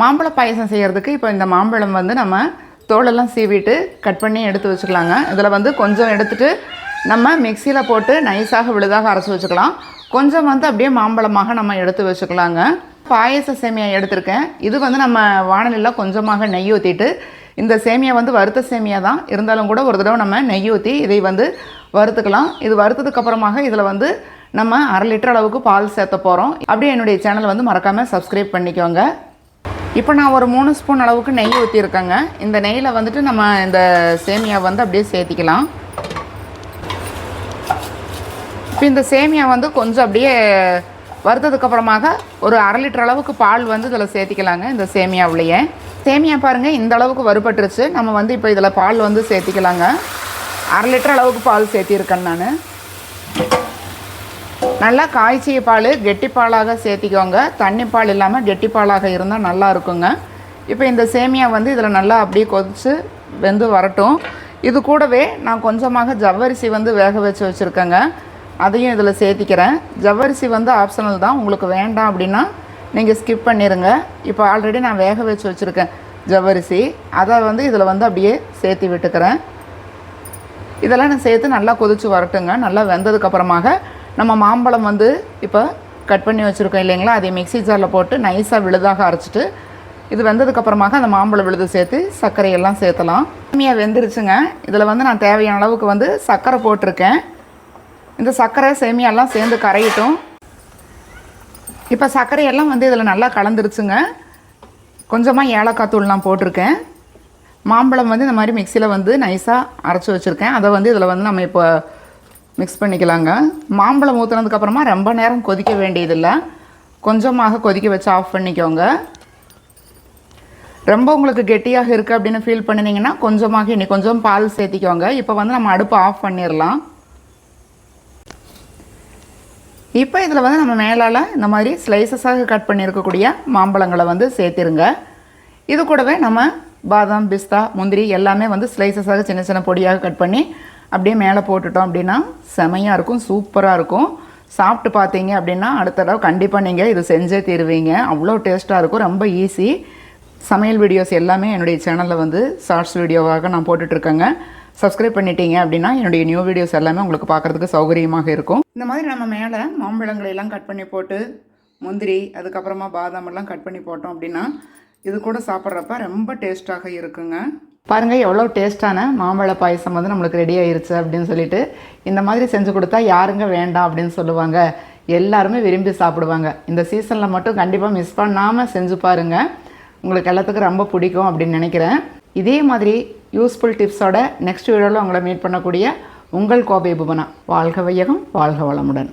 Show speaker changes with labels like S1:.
S1: மாம்பழ பாயசம் செய்கிறதுக்கு இப்போ இந்த மாம்பழம் வந்து நம்ம தோலெல்லாம் சீவிட்டு கட் பண்ணி எடுத்து வச்சுக்கலாங்க. இதில் வந்து கொஞ்சம் எடுத்துட்டு நம்ம மிக்சியில் போட்டு நைஸாக விழுதாக அரைச்சி வச்சுக்கலாம். கொஞ்சம் வந்து அப்படியே மாம்பழமாக நம்ம எடுத்து வச்சுக்கலாங்க. பாயச சேமியா எடுத்திருக்கேன். இது வந்து நம்ம வானலியில் கொஞ்சமாக நெய் ஊற்றிட்டு இந்த சேமியா வந்து வறுத்த சேமியா தான். இருந்தாலும் கூட ஒரு தடவை நம்ம நெய் ஊற்றி இதை வந்து வறுத்துக்கலாம். இது வறுத்ததுக்கப்புறமாக இதில் வந்து நம்ம அரை லிட்டர் அளவுக்கு பால் சேர்த்த போகிறோம் அப்படியே என்னுடைய சேனலை வந்து மறக்காமல் சப்ஸ்கிரைப் பண்ணிக்கோங்க. இப்போ நான் ஒரு மூணு ஸ்பூன் அளவுக்கு நெய் ஊற்றிருக்கேங்க இந்த நெய்யில் வந்துட்டு நம்ம இந்த சேமியா வந்து அப்படியே சேர்த்திக்கலாம். இப்போ இந்த சேமியா வந்து கொஞ்சம் அப்படியே வறுத்ததுக்கப்புறமாக ஒரு அரை லிட்டர் அளவுக்கு பால் வந்து இதில் சேர்த்திக்கலாங்க இந்த சேமியாவிலேயே சேமியா பாருங்கள் இந்த அளவுக்கு வறுபட்டுருச்சு. நம்ம வந்து இப்போ இதில் பால் வந்து சேர்த்திக்கலாங்க. அரை லிட்டர் அளவுக்கு பால் சேர்த்திருக்கேன் நான். நல்லா காய்ச்சிய பால் கெட்டிப்பாலாக சேர்த்திக்கோங்க. தண்ணி பால் இல்லாமல் கெட்டிப்பாலாக இருந்தால் நல்லா இருக்குங்க. இப்போ இந்த சேமியா வந்து இதில் நல்லா அப்படியே கொதித்து வெந்து வரட்டும். இது கூடவே நான் கொஞ்சமாக ஜவ்வரிசி வந்து வேக வச்சு வச்சுருக்கேங்க. அதையும் இதில் சேர்த்திக்கிறேன். ஜவ்வரிசி வந்து ஆப்ஷனல் தான். உங்களுக்கு வேண்டாம் அப்படின்னா நீங்கள் ஸ்கிப் பண்ணிடுங்க இப்போ ஆல்ரெடி நான் வேக வச்சு வச்சுருக்கேன் ஜவ்வரிசி. அதை வந்து இதில் வந்து அப்படியே சேர்த்தி விட்டுக்கிறேன். இதெல்லாம் நான் சேர்த்து நல்லா கொதித்து வரட்டுங்க. நல்லா வெந்ததுக்கப்புறமாக நம்ம மாம்பழம் வந்து இப்போ கட் பண்ணி வச்சுருக்கோம் இல்லைங்களா? அதை மிக்ஸி ஜாரில் போட்டு நைஸாக விழுதாக அரைச்சிட்டு இது வெந்ததுக்கப்புறமாக அந்த மாம்பழம் விழுது சேர்த்து சர்க்கரையெல்லாம் சேர்த்தலாம். கம்மியாக வெந்துருச்சுங்க. இதில் வந்து நான் தேவையான அளவுக்கு வந்து சர்க்கரை போட்டிருக்கேன். இந்த சர்க்கரை சேமியாலாம் சேர்ந்து கரையட்டும். இப்போ சர்க்கரையெல்லாம் வந்து இதில் நல்லா கலந்துருச்சுங்க. கொஞ்சமாக ஏலக்காய் தூள்லாம் போட்டிருக்கேன். மாம்பழம் வந்து இந்த மாதிரி மிக்சியில் வந்து நைஸாக அரைச்சி வச்சுருக்கேன். அதை வந்து இதில் வந்து நம்ம இப்போ மிக்ஸ் பண்ணிக்கலாங்க. மாம்பழம் ஊற்றுனதுக்கப்புறமா ரொம்ப நேரம் கொதிக்க வேண்டியதில்லை. கொஞ்சமாக கொதிக்க வச்சு ஆஃப் பண்ணிக்கோங்க. ரொம்ப உங்களுக்கு கெட்டியாக இருக்குது அப்படின்னு ஃபீல் பண்ணினீங்கன்னா கொஞ்சமாக இனி கொஞ்சம் பால் சேர்த்திக்கோங்க. இப்போ வந்து நம்ம அடுப்பை ஆஃப் பண்ணிடலாம் இப்போ இதில் வந்து நம்ம மேலால் இந்த மாதிரி ஸ்லைசஸாக கட் பண்ணியிருக்கக்கூடிய மாம்பழங்களை வந்து சேர்த்திருங்க. இது கூடவே நம்ம பாதாம் பிஸ்தா முந்திரி எல்லாமே வந்து ஸ்லைசஸாக சின்ன சின்ன பொடியாக கட் பண்ணி அப்படியே மேலே போட்டுட்டோம் அப்படின்னா செமையாக இருக்கும் சூப்பராக இருக்கும். சாப்பிட்டு பார்த்தீங்க அப்படின்னா அடுத்த தடவை கண்டிப்பாக நீங்கள் இது செஞ்சே தீருவீங்க. அவ்வளோ டேஸ்ட்டாக இருக்கும் ரொம்ப ஈஸி. சமையல் வீடியோஸ் எல்லாமே என்னுடைய சேனலில் வந்து ஷார்ட்ஸ் வீடியோவாக நான் போட்டுட்ருக்கேங்க. சப்ஸ்கிரைப் பண்ணிட்டீங்க அப்படின்னா என்னுடைய நியூ வீடியோஸ் எல்லாமே உங்களுக்கு பார்க்குறதுக்கு சௌகரியமாக இருக்கும். இந்த மாதிரி நம்ம மேலே மாம்பழங்களை எல்லாம் கட் பண்ணி போட்டு முந்திரி அதுக்கப்புறமா பாதாம் எல்லாம் கட் பண்ணி போட்டோம் அப்படின்னா இது கூட சாப்பிட்றப்ப ரொம்ப டேஸ்ட்டாக இருக்குங்க. பாருங்கள் எவ்வளோ டேஸ்ட்டான மாம்பழ பாயசம் வந்து நம்மளுக்கு ரெடி ஆயிருச்சு அப்படின்னு சொல்லிட்டு இந்த மாதிரி செஞ்சு கொடுத்தா யாருங்க வேண்டாம் அப்படின்னு சொல்லுவாங்க. எல்லாருமே விரும்பி சாப்பிடுவாங்க. இந்த சீசனில் மட்டும் கண்டிப்பாக மிஸ் பண்ணாமல் செஞ்சு பாருங்கள் உங்களுக்கு எல்லாத்துக்கும் ரொம்ப பிடிக்கும் அப்படின்னு நினைக்கிறேன். இதே மாதிரி யூஸ்ஃபுல் டிப்ஸோட நெக்ஸ்ட் வீடியோவில் உங்களை மீட் பண்ணக்கூடிய உங்கள் கோபை புவனா வாழ்க வையகம் வாழ்க வளமுடன்.